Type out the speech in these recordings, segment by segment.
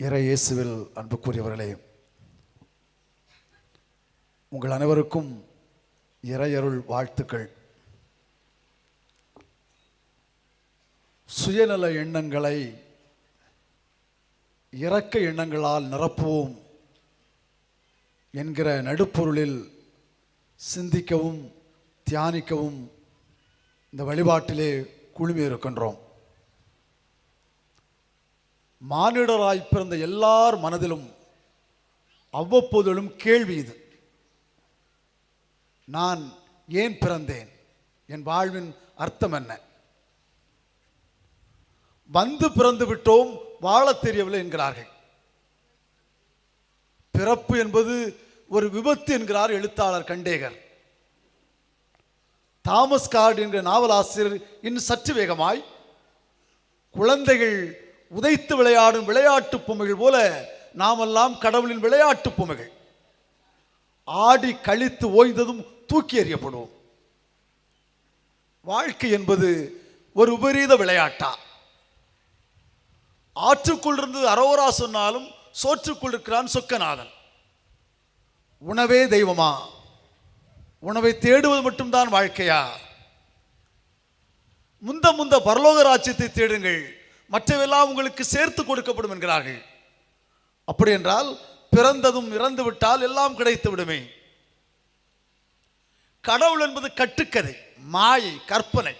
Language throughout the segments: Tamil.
இறை இயேசுவில் அன்புக்குரியவர்களே உங்கள் அனைவருக்கும் இறையருள் வாழ்த்துக்கள். சுயநல எண்ணங்களை இறக்க எண்ணங்களால் நிரப்புவோம் என்கிற நடுப்பொருளில் சிந்திக்கவும் தியானிக்கவும் இந்த வழிபாட்டிலே குழுமி இருக்கின்றோம் மானிடராய் பிறந்த எல்லார் மனதிலும் அவ்வப்போதிலும் கேள்வி இது. நான் ஏன் பிறந்தேன்? என் வாழ்வின் அர்த்தம் என்ன? வந்து பிறந்து விட்டோம் வாழத் தெரியவில்லை என்கிறார்கள். பிறப்பு என்பது ஒரு விபத்து என்கிறார் எழுத்தாளர் கண்டேகர். தாமஸ் கார்டு என்கிற நாவலாசிரியர் இன்னும் சற்று வேகமாய் குழந்தைகள் உதைத்து விளையாடும் விளையாட்டு பொம்மைகள் போல நாமெல்லாம் கடவுளின் விளையாட்டு பொம்மைகள். ஆடி கழித்து ஓய்ந்ததும் தூக்கி எறியப்படுவோம். வாழ்க்கை என்பது ஒரு உபரீத விளையாட்டா? ஆற்றுக்குள் இருந்து அரோரா சொன்னாலும் சோற்றுக்குள் இருக்கிறான் சொக்கநாதன். உணவே தெய்வமா? உணவை தேடுவது மட்டும்தான் வாழ்க்கையா? முந்த முந்த பரலோக ராஜ்யத்தை தேடுங்கள். மற்றவெல்லாம் உங்களுக்கு சேர்த்து கொடுக்கப்படும் என்கிறார்கள். அப்படி என்றால் பிறந்ததும் இறந்து விட்டால் எல்லாம் கிடைத்து விடுமே. கடவுள் என்பது கட்டுக்கதை மாயை கற்பனை.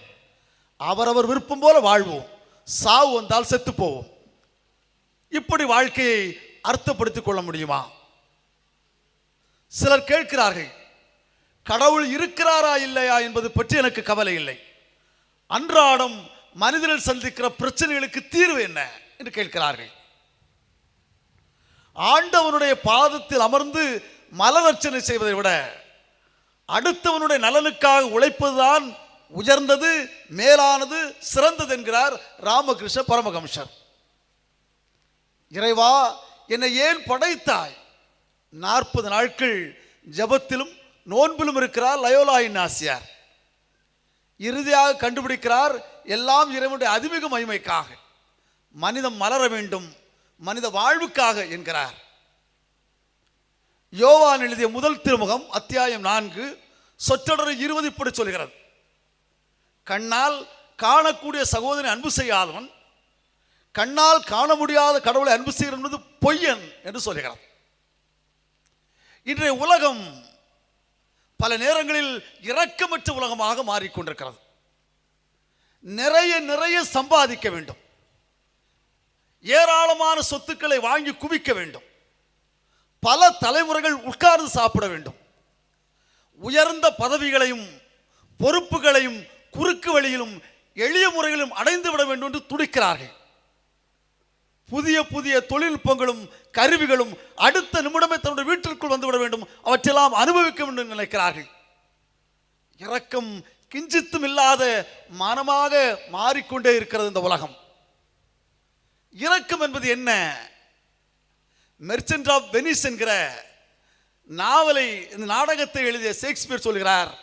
அவரவர் விருப்பம் போல வாழ்வோம். சாவு வந்தால் செத்து போவோம் இப்படி வாழ்க்கையை அர்த்தப்படுத்திக் கொள்ள முடியுமா? சிலர் கேட்கிறார்கள் கடவுள் இருக்கிறாரா இல்லையா என்பது பற்றி எனக்கு கவலை இல்லை. அன்றாடம் மனிதர்கள் சந்திக்கிற பிரச்சனைகளுக்கு தீர்வு என்ன என்று கேட்கிறார்கள். ஆண்டவனுடைய பாதத்தில் அமர்ந்து மலரர்ச்சனை செய்வதை விட அடுத்தவனுடைய நலனுக்காக உழைப்பதுதான் உயர்ந்தது மேலானது சிறந்தது என்கிறார் ராமகிருஷ்ண பரமகம்சர் இறைவா என்னை ஏன் படைத்தாய்? நாற்பது நாட்கள் ஜபத்திலும் நோன்பிலும் இருக்கிறார் லயோலாயின் ஆசியார். இறுதியாக கண்டுபிடிக்கிறார் எல்லாம் இறைவனுடைய அதிமிக மகிமைக்காக. மனிதம் மலர வேண்டும் மனித வாழ்வுக்காக என்கிறார். யோவான் எழுதிய முதல் திருமுகம் அத்தியாயம் நான்கு சொற்றொடர் இருபது இப்படி சொல்கிறது. கண்ணால் காணக்கூடிய சகோதரனை அன்பு செய்யாதவன் கண்ணால் காண முடியாத கடவுளை அன்பு செய்கிறது பொய்யன் என்று சொல்கிறார் இன்றைய உலகம் பல நேரங்களில் இரக்கமற்ற உலகமாக மாறிக்கொண்டிருக்கிறது. நிறைய நிறைய சம்பாதிக்க வேண்டும். ஏராளமான சொத்துக்களை வாங்கி குவிக்க வேண்டும். பல தலைமுறைகள் உட்கார்ந்து சாப்பிட வேண்டும். உயர்ந்த பதவிகளையும் பொறுப்புகளையும் குறுக்கு வழியிலும் எளிய முறையிலும் அடைந்து விட வேண்டும் என்று துடிக்கிறார்கள். புதிய புதிய தொழில்நுட்பங்களும் கருவிகளும் அடுத்த நிமிடமே தன்னுடைய வீட்டிற்குள் வந்துவிட வேண்டும். அவற்றெல்லாம் அனுபவிக்க வேண்டும் நினைக்கிறார்கள். இரக்கம் கிஞ்சித்தும் இல்லாத மனமாக மாறிக்கொண்டே இருக்கிறது இந்த உலகம். இரக்கம் என்பது என்ன? மெர்ச்சன்ட் ஆஃப் வெனிஸ் என்கிற நாவலை இந்த நாடகத்தை எழுதிய ஷேக்ஸ்பியர் சொல்கிறார்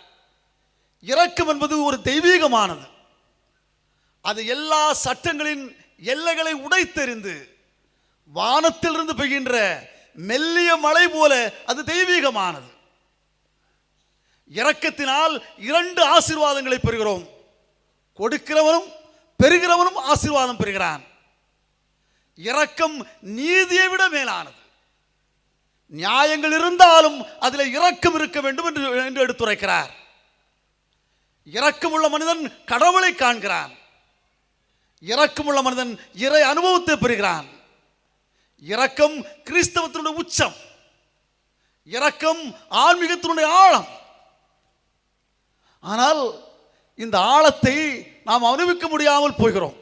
இரக்கம் என்பது ஒரு தெய்வீகமானது. அது எல்லா சட்டங்களின் எல்லைகளை உடைத்தெறிந்து வானத்திலிருந்து பெய்கின்ற மெல்லிய மழை போல அது தெய்வீகமானது. இரக்கத்தினால் இரண்டு ஆசீர்வாதங்களை பெறுகிறோம். கொடுக்கிறவனும் பெறுகிறவனும் ஆசீர்வாதம் பெறுகிறான். இரக்கம் நீதியை விட மேலானது. நியாயங்கள் இருந்தாலும் அதில் இரக்கம் இருக்க வேண்டும் என்று என்று எடுத்துரைக்கிறார். இரக்கமுள்ள மனிதன் கடவுளை காண்கிறான். இரக்கமுள்ள மனிதன் இறை அனுபவத்தை பெறுகிறான். இரக்கம் கிறிஸ்தவத்தினுடைய உச்சம். இரக்கம் ஆன்மீகத்தினுடைய ஆழம். ஆனால் இந்த ஆழத்தை நாம் அனுபவிக்க முடியாமல் போகிறோம்.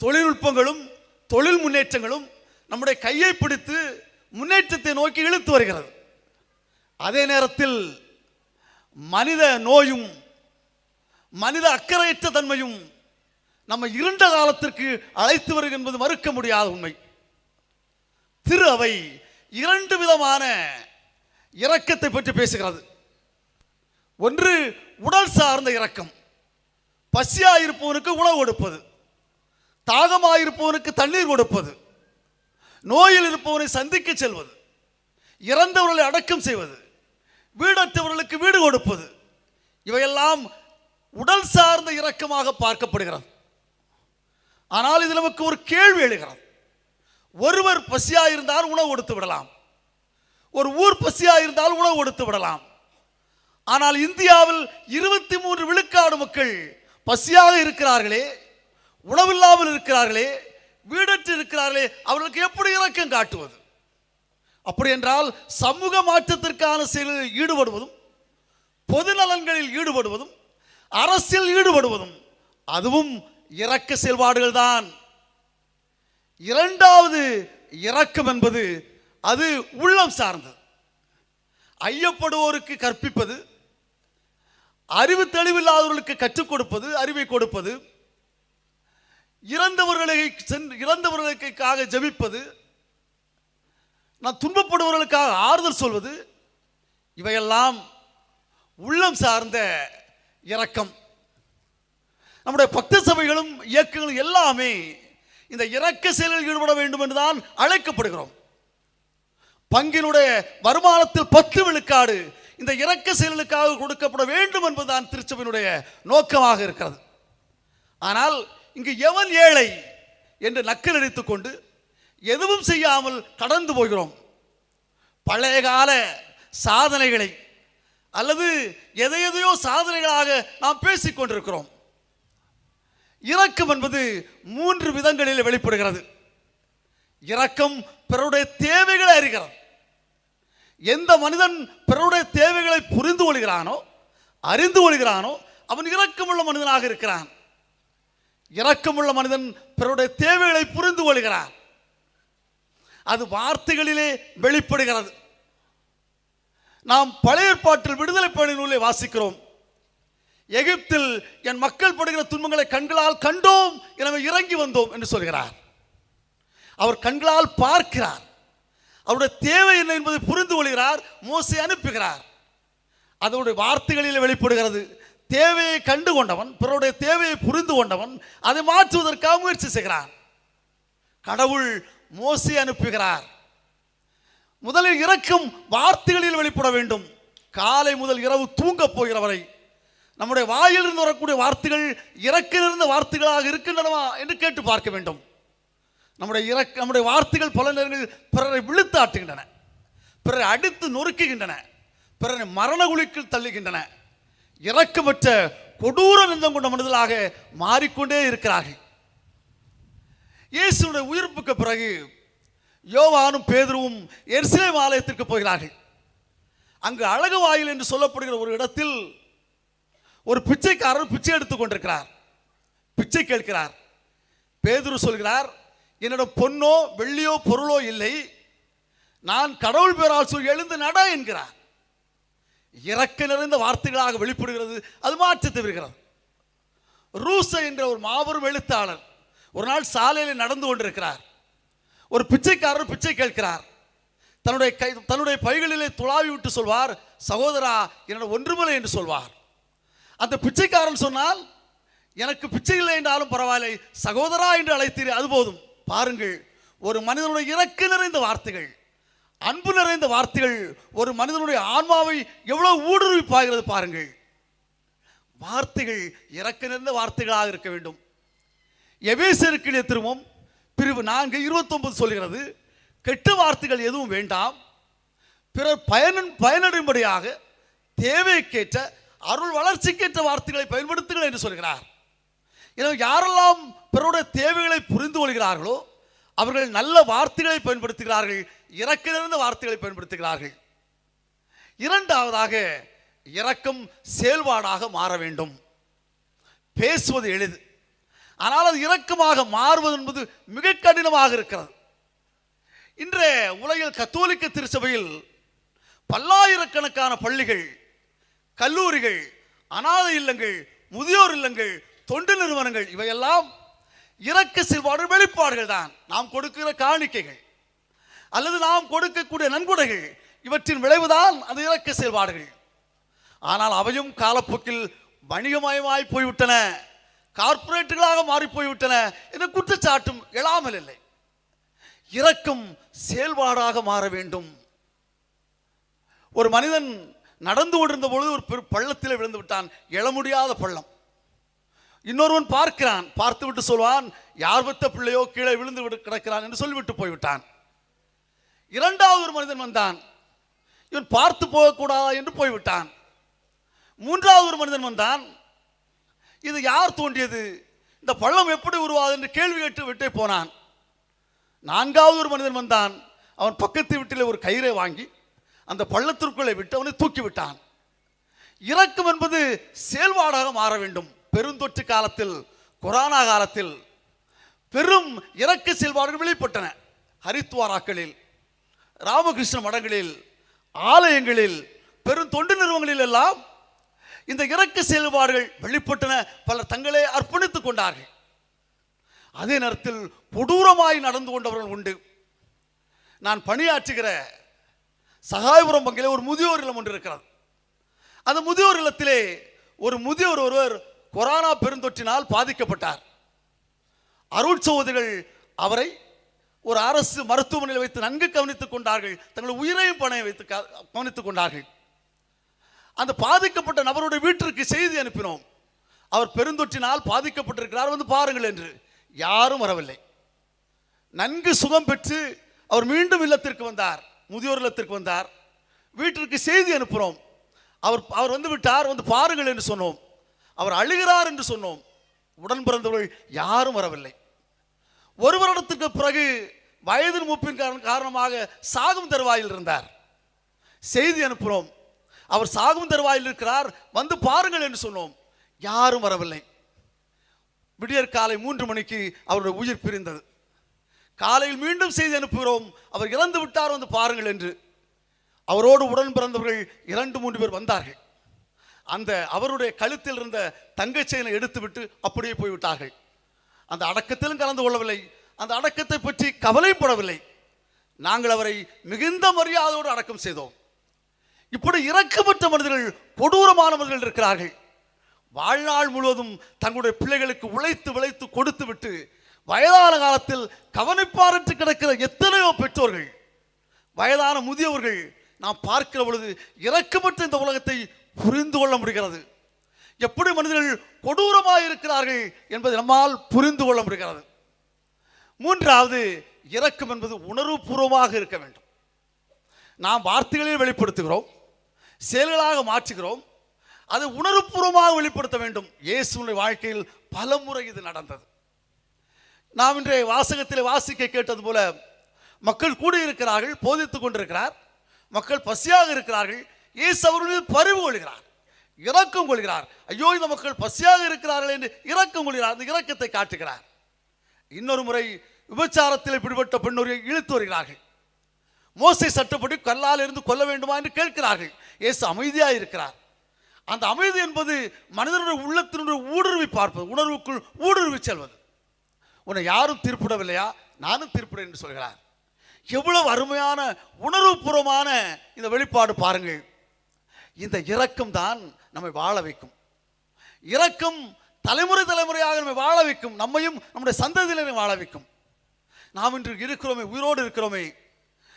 தொழில்நுட்பங்களும் தொழில் முன்னேற்றங்களும் நம்முடைய கையை பிடித்து முன்னேற்றத்தை நோக்கி இழுத்து வருகிறது. அதே நேரத்தில் மனித நோயும் மனித அக்கறையற்ற தன்மையும் நம்ம இருண்ட காலத்திற்கு அழைத்து வருகிறது என்பது மறுக்க முடியாத உண்மை. திரு அவை இரண்டு விதமான இரக்கத்தை பற்றி பேசுகிறது. ஒன்று உடல் சார்ந்த இரக்கம். பசியாயிருப்பவனுக்கு உணவு கொடுப்பது. தாகமாயிருப்பவனுக்கு தண்ணீர் கொடுப்பது. நோயில் இருப்பவனை சந்திக்க செல்வது. இறந்தவர்களை அடக்கம் செய்வது. வீடற்றவர்களுக்கு வீடு கொடுப்பது. இவையெல்லாம் உடல் சார்ந்த இரக்கமாக பார்க்கப்படுகிறது. ஆனால் இது நமக்கு ஒரு கேள்வி எழுகிறது. ஒருவர் பசியாக இருந்தால் உணவு கொடுத்து விடலாம். ஒரு ஊர் பசியாக இருந்தால் உணவு கொடுத்து விடலாம். ஆனால் இந்தியாவில் இருபத்தி மூன்று விழுக்காடு மக்கள் பசியாக இருக்கிறார்களே உணவில்லாமல் இருக்கிறார்களே வீடற்று இருக்கிறார்களே அவர்களுக்கு எப்படி இறக்கம் காட்டுவது? அப்படி என்றால் சமூக மாற்றத்திற்கான செயலில் ஈடுபடுவதும் பொது நலன்களில் ஈடுபடுவதும் அரசியல் ஈடுபடுவதும் அதுவும் இறக்க செயல்பாடுகள் தான். இரண்டாவது இரக்கம் என்பது அது உள்ளம் சார்ந்தது. ஐயப்படுவோருக்கு கற்பிப்பது அறிவு தெளிவில்லாதவர்களுக்கு கற்றுக் கொடுப்பது அறிவை கொடுப்பது இறந்தவர்களை சென்று இறந்தவர்களுக்காக ஜெபிப்பது நான் துன்பப்படுபவர்களுக்காக ஆறுதல் சொல்வது இவையெல்லாம் உள்ளம் சார்ந்த இரக்கம். நம்முடைய பக்த சபைகளும் இயக்கங்களும் எல்லாமே இந்த இறக்க செயலில் ஈடுபட வேண்டும் என்றுதான் அழைக்கப்படுகிறோம். பங்கினுடைய வருமானத்தில் பத்து விழுக்காடு இந்த இறக்க செயலுக்காக கொடுக்கப்பட வேண்டும் என்பதுதான் திருச்சபையினுடைய நோக்கமாக இருக்கிறது. ஆனால் இங்கு எவன் ஏழை என்று நக்கல் அடித்துக் கொண்டு எதுவும் செய்யாமல் கடந்து போகிறோம். பழைய கால சாதனைகளை அல்லது எதையெதையோ சாதனைகளாக நாம் பேசிக் கொண்டிருக்கிறோம். இரக்கம் என்பது மூன்று விதங்களில் வெளிப்படுகிறது. இரக்கம் பிறருடைய தேவைகளை அறிகிறது. எந்த மனிதன் பிறருடைய தேவைகளை புரிந்து கொள்கிறானோ அறிந்து கொள்கிறானோ அவன் இரக்கமுள்ள மனிதனாக இருக்கிறான். இரக்கமுள்ள மனிதன் பிறருடைய தேவைகளை புரிந்து கொள்கிறான். அது வார்த்தைகளிலே வெளிப்படுகிறது. நாம் பழைய ஏற்பாட்டில் விடுதலை பணி நூலை வாசிக்கிறோம். எகிப்தில் என் மக்கள் படுகிற துன்பங்களை கண்களால் கண்டோம் எனவே இறங்கி வந்தோம் என்று சொல்கிறார். அவர் கண்களால் பார்க்கிறார். அவருடைய தேவை என்ன என்பதை புரிந்து கொள்கிறார் மோசை அனுப்புகிறார். அதனுடைய வார்த்தைகளில் வெளிப்படுகிறது தேவையை கண்டு கொண்டவன் பிறருடைய தேவையை புரிந்து கொண்டவன் அதை மாற்றுவதற்காக முயற்சி செய்கிறான் கடவுள் மோசி அனுப்புகிறார். முதலில் இறக்கும் வார்த்தைகளில் வெளிப்பட வேண்டும். காலை முதல் இரவு தூங்கப் போகிறவரை நம்முடைய வாயிலிருந்து வரக்கூடிய வார்த்தைகள் இறக்கிலிருந்த வார்த்தைகளாக இருக்கின்றனவா என்று கேட்டு பார்க்க வேண்டும். நம்முடைய இறக்க நம்முடைய வார்த்தைகள் பல நேரங்களில் பிறரை விழுத்தாட்டுகின்றன பிறரை அடித்து நொறுக்குகின்றன. பிறரை மரண குழிக்குள் தள்ளுகின்றன. இறக்கமற்ற கொடூர நிந்தம் கொண்ட மனிதர்களாக மாறிக்கொண்டே இருக்கிறார்கள். இயேசுடைய உயிர்ப்புக்கு பிறகு யோவானும் பேதுருவும் எருசலேம் ஆலயத்திற்கு போகிறார்கள். அங்கு அழகு வாயில் என்று சொல்லப்படுகிற ஒரு இடத்தில் ஒரு பிச்சைக்காரர் பிச்சை எடுத்துக் கொண்டிருக்கிறார். பிச்சை கேட்கிறார். பேதுரு சொல்கிறார் என்னோட பொன்னோ வெள்ளியோ பொருளோ இல்லை நான் கடவுள் பேரால் சொல் எழுந்து நட என்கிறார். இறக்க நிறைந்த வார்த்தைகளாக வெளிப்படுகிறது அது மாற்றத்தை வருகிறது ரூச என்ற ஒரு மாபெரும் எழுத்தாளர் ஒரு நாள் சாலையில் நடந்து கொண்டிருக்கிறார். ஒரு பிச்சைக்காரர் பிச்சை கேட்கிறார். தன்னுடைய கை தன்னுடைய பைகளிலே துளாவி விட்டு சொல்வார் சகோதரா என்னோட ஒன்றுமில்லை என்று சொல்வார். அந்த பிச்சைக்காரன் சொன்னால் எனக்கு பிச்சை இல்லை என்றாலும் பரவாயில்லை சகோதரா என்று அழைத்தீர் அது போதும். பாருங்கள் ஒரு மனிதனுடைய இறக்கு நிறைந்த வார்த்தைகள் அன்பு நிறைந்த வார்த்தைகள் ஒரு மனிதனுடைய ஆன்மாவை எவ்வளவு ஊடுருவி பாய்கிறது பாருங்கள். வார்த்தைகள் இறக்க நிறைந்த வார்த்தைகளாக இருக்க வேண்டும். எபேசருக்கு திரும்பவும் பிரிவு நான்கு இருபத்தொன்பது சொல்கிறது கெட்ட வார்த்தைகள் எதுவும் வேண்டாம். பிறர் பயனின் பயனடும்படியாக தேவைக்கேற்ற அருள் வளர்ச்சிக்கேற்ற வார்த்தைகளை பயன்படுத்துங்கள் என்று சொல்கிறார். எனவே யாரெல்லாம் பிறருடைய தேவைகளை புரிந்து கொள்கிறார்களோ அவர்கள் நல்ல வார்த்தைகளை பயன்படுத்துகிறார்கள் இறக்க வார்த்தைகளை பயன்படுத்துகிறார்கள். இரண்டாவதாக இரக்கம் செயல்பாடாக மாற வேண்டும். பேசுவது எளிது. ஆனால் அது இரக்கமாக மாறுவது என்பது மிக கடினமாக இருக்கிறது. இன்றைய உலகில் கத்தோலிக்க திருச்சபையில் பல்லாயிரக்கணக்கான பள்ளிகள் கல்லூரிகள் அனாதை இல்லங்கள் முதியோர் இல்லங்கள் தொண்டு நிறுவனங்கள் இவையெல்லாம் இரக்க செயல்பாடு வெளிப்பாடுகள் தான். நாம் கொடுக்கிற காணிக்கைகள் அல்லது நாம் கொடுக்கக்கூடிய நன்கொடைகள் இவற்றின் விளைவுதான் அந்த இறக்க செயல்பாடுகள். ஆனால் அவையும் காலப்போக்கில் வணிகமயமாய் போய்விட்டன கார்ப்பரேட்டுகளாக மாறி போய்விட்டன என்ற குற்றச்சாட்டும் எழாமல் இல்லை. இறக்கும் செயல்பாடாக மாற வேண்டும். ஒரு மனிதன் நடந்து கொண்டிருந்த பொழுது ஒரு பெரு பள்ளத்தில் விழுந்து விட்டான். எழ முடியாத பள்ளம். இன்னொருவன் பார்க்கிறான். பார்த்து விட்டு சொல்வான் யார் பெத்த பிள்ளையோ கீழே விழுந்து விட்டு கிடக்கிறான் என்று சொல்லிவிட்டு போய்விட்டான். இரண்டாவது ஒரு மனிதன் வந்தான். இவன் பார்த்து போகக்கூடாதா? என்று போய்விட்டான். மூன்றாவது ஒரு மனிதன் வந்தான். இது யார் தோன்றியது? இந்த பள்ளம் எப்படி உருவாது என்று கேள்வி கேட்டு விட்டே போனான். நான்காவது ஒரு மனிதன் வந்தான். அவன் பக்கத்து வீட்டில் ஒரு கயிறை வாங்கி அந்த பள்ளத்திற்குள்ளே விட்டு அவனை தூக்கி விட்டான். இறக்கம் என்பது செயல்பாடாக மாற வேண்டும். பெருந்தொற்று காலத்தில் கொரோனா காலத்தில் பெரும் இறக்க செயல்பாடுகள் வெளிப்பட்டன. ஹரித்வாராக்களில் ராமகிருஷ்ண மடங்களில் ஆலயங்களில் பெரும் தொண்டு நிறுவனங்களில் எல்லாம் இந்த இறக்க செயல்பாடுகள் வெளிப்பட்டன. பலர் தங்களே அர்ப்பணித்துக் கொண்டார்கள். அதே நேரத்தில் கொடூரமாய் நடந்து கொண்டவர்கள் உண்டு. நான் பணியாற்றுகிற சகாயபுரம் பங்கிலே ஒரு முதியோர் இல்லம் ஒன்று இருக்கிறது. அந்த முதியோர் இல்லத்திலே ஒரு முதியோர் ஒருவர் கொரோனா பெருந்தொற்றினால் பாதிக்கப்பட்டார். அருள் சகோதரிகள் அவரை ஒரு அரசு மருத்துவமனையில் வைத்து நன்கு கவனித்துக் கொண்டார்கள். தங்கள் உயிரையும் பணைய வைத்து கவனித்துக் கொண்டார்கள். அந்த பாதிக்கப்பட்ட நபருடைய வீட்டிற்கு செய்தி அனுப்பினோம். அவர் பெருந்தொற்றினால் பாதிக்கப்பட்டிருக்கிறார் வந்து பாருங்கள் என்று. யாரும் வரவில்லை. நன்கு சுகம் பெற்று அவர் மீண்டும் இல்லத்திற்கு வந்தார். முதியோர் இல்லத்திற்கு வந்தார். வீட்டிற்கு செய்தி அனுப்புகிறோம் அவர் அவர் வந்து விட்டார் வந்து பாருங்கள் என்று சொன்னோம். அவர் அழுகிறார் என்று சொன்னோம். உடன் பிறந்தவர்கள் யாரும் வரவில்லை. ஒரு வருடத்துக்கு பிறகு வயதின் மூப்பின் காரணமாக சாகும் தருவாயில் இருந்தார். செய்தி அனுப்புகிறோம் அவர் சாகும் தருவாயில் இருக்கிறார். வந்து பாருங்கள் என்று சொன்னோம். யாரும் வரவில்லை. விடியற் காலை மூன்று மணிக்கு அவருடைய உயிர் பிரிந்தது. காலையில் மீண்டும் செய்தி அனுப்புகிறோம். அவர் இறந்து விட்டார் வந்து பாருங்கள் என்று. அவரோடு உடன் பிறந்தவர்கள் இரண்டு மூன்று பேர் வந்தார்கள். அந்த அவருடைய கழுத்தில் இருந்த தங்கச்செயனை எடுத்துவிட்டு அப்படியே போய்விட்டார்கள். அந்த அடக்கத்திலும் கலந்து கொள்ளவில்லை. அந்த அடக்கத்தை பற்றி கவலைப்படவில்லை. நாங்கள் அவரை மிகுந்த மரியாதையோடு அடக்கம் செய்தோம். இப்படி இறக்கப்பட்ட மனிதர்கள் கொடூரமான மனிதர்கள் இருக்கிறார்கள். வாழ்நாள் முழுவதும் தங்களுடைய பிள்ளைகளுக்கு உழைத்து விளைத்து கொடுத்து விட்டு வயதான காலத்தில் கவனிப்பாரற்று கிடக்கிற எத்தனையோ பெற்றோர்கள் வயதான முதியவர்கள் நாம் பார்க்கிற பொழுது இறக்கப்பட்ட இந்த உலகத்தை புரிந்து கொள்ள முடிகிறது. எப்படி மனிதர்கள் கொடூரமாக இருக்கிறார்கள் என்பதை நம்மால் புரிந்து கொள்ள முடிகிறது. மூன்றாவது இறக்கம் என்பது உணர்வுபூர்வமாக இருக்க வேண்டும். நாம் வார்த்தைகளில் வெளிப்படுத்துகிறோம் செயல்களாக மாற்றுகிறோம் அது உணர்வுபூர்வமாக வெளிப்படுத்த வேண்டும். இயேசுடைய வாழ்க்கையில் பல முறை இது நடந்தது. நாம் இன்றைய வாசகத்தில் வாசிக்க கேட்டது போல மக்கள் கூடியிருக்கிறார்கள் போதித்துக் கொண்டிருக்கிறார். மக்கள் பசியாக இருக்கிறார்கள். இயேசு அவர்கள் மீது பரிவு கொள்கிறார். இரக்கம் கொள்கிறார். ஐயோ இந்த மக்கள் பசியாக இருக்கிறார்கள் என்று இரக்கம் கொள்கிறார். அந்த இரக்கத்தை காட்டுகிறார். இன்னொரு முறை விபச்சாரத்தில் பிடிபட்ட பெண்ணொரு இழுத்து வருகிறார்கள். மோசை சட்டப்படி கல்லால் இருந்து கொல்ல வேண்டுமா என்று கேட்கிறார்கள். இயேசு அமைதியாக இருக்கிறார். அந்த அமைதி என்பது மனிதனுடைய உள்ளத்தினுடைய ஊடுருவி பார்ப்பது உணர்வுக்குள் ஊடுருவி செல்வது. உன்னை யாரும் தீர்ப்பிடவில்லையா? நானும் தீர்ப்பிட என்று சொல்கிறார். எவ்வளவு அருமையான உணர்வுபூர்வமான இந்த வெளிப்பாடு பாருங்கள். இந்த இரக்கம் தான் நம்மை வாழ வைக்கும். இரக்கம் தலைமுறை தலைமுறையாக நம்மை வாழ வைக்கும். நம்மையும் நம்முடைய சந்ததியினரையும் வாழ வைக்கும். நாம் இன்று இருக்கிறோமே உயிரோடு இருக்கிறோமே.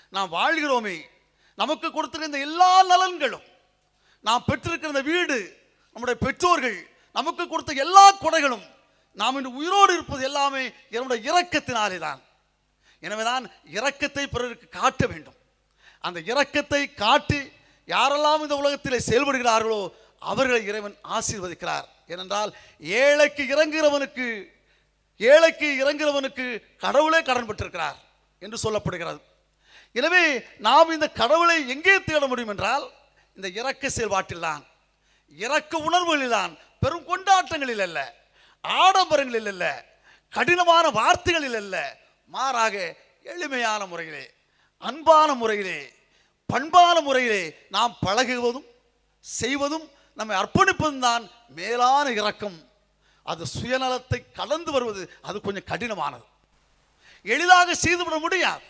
நாம் வாழ்கிறோமே. நமக்கு கொடுத்திருந்த இந்த எல்லா நலன்களும் நாம் பெற்றிருக்கிற இந்த வீடு நம்முடைய பெற்றோர்கள் நமக்கு கொடுத்த எல்லா கொடைகளும் நாம் இன்று உயிரோடு இருப்பது எல்லாமே என்னுடைய இரக்கத்தினாலே தான் எனவேதான் இரக்கத்தை பிறருக்கு காட்ட வேண்டும். அந்த இரக்கத்தை காட்டி யாரெல்லாம் இந்த உலகத்திலே செயல்படுகிறார்களோ அவர்களை இறைவன் ஆசீர்வதிக்கிறார். ஏனென்றால் ஏழைக்கு இறங்குகிறவனுக்கு ஏழைக்கு இறங்குகிறவனுக்கு கடவுளே கடன் பெற்றிருக்கிறார் என்று சொல்லப்படுகிறது. எனவே நாம் இந்த கடவுளை எங்கே தேட முடியும் என்றால் இந்த இறக்க செயல்பாட்டில்தான். இறக்க உணர்வுகளில்தான். பெரும் கொண்டாட்டங்களில் அல்ல. ஆடம்பரங்களில் அல்ல கடினமான வார்த்தைகளில் அல்ல மாறாக எளிமையான முறையிலே அன்பான முறையிலே பண்பான முறையிலே நாம் பழகுவதும் செய்வதும் நம்மை அர்ப்பணிப்பதும் தான் மேலான இறக்கம் அது சுயநலத்தை கலந்து வருவது அது கொஞ்சம் கடினமானது. எளிதாக செய்துவிட முடியாது.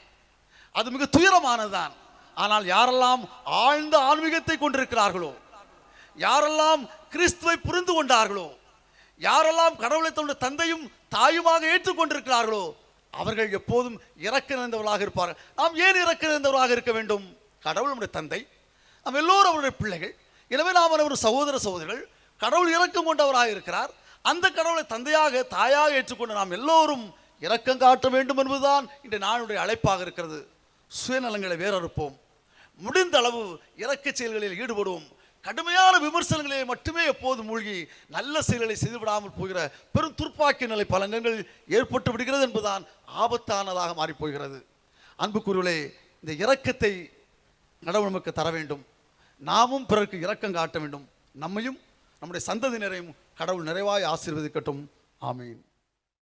அது மிக துயரமானதுதான். ஆனால் யாரெல்லாம் ஆழ்ந்த ஆன்மீகத்தை கொண்டிருக்கிறார்களோ யாரெல்லாம் கிறிஸ்துவை புரிந்து கொண்டார்களோ யாரெல்லாம் கடவுளை தன்னுடைய தந்தையும் தாயுமாக ஏற்றுக்கொண்டிருக்கிறார்களோ அவர்கள் எப்போதும் இறக்க நிறைந்தவர்களாக இருப்பார்கள். நாம் ஏன் இறக்க நிறைந்தவர்களாக இருக்க வேண்டும்? கடவுள் நம்முடைய தந்தை நாம் எல்லோரும் அவருடைய பிள்ளைகள். எனவே நாம் அவர் சகோதர சகோதரிகள் கடவுள் இறக்கம் கொண்டவராக இருக்கிறார். அந்த கடவுளை தந்தையாக தாயாக ஏற்றுக்கொண்டு நாம் எல்லோரும் இறக்கம் காட்ட வேண்டும் என்பதுதான் இந்த நாளுடைய அழைப்பாக இருக்கிறது. சுயநலங்களை வேறறுப்போம் முடிந்த அளவு இறக்க செயல்களில் ஈடுபடுவோம். கடுமையான விமர்சனங்களை மட்டுமே எப்போது மூழ்கி நல்ல செயல்களை செய்துவிடாமல் போகிற பெரும் துர்ப்பாக்கிய நிலை பல இடங்கள் ஏற்பட்டு விடுகிறது என்பதுதான் ஆபத்தானதாக மாறிப்போகிறது. அன்புக்குருவிலே இந்த இரக்கத்தை கடவுள் தர வேண்டும். நாமும் பிறருக்கு இரக்கம் காட்ட வேண்டும். நம்மையும் நம்முடைய சந்ததியினரையும் கடவுள் நிறைவாய் ஆசீர்வதிக்கட்டும். ஆமீன்.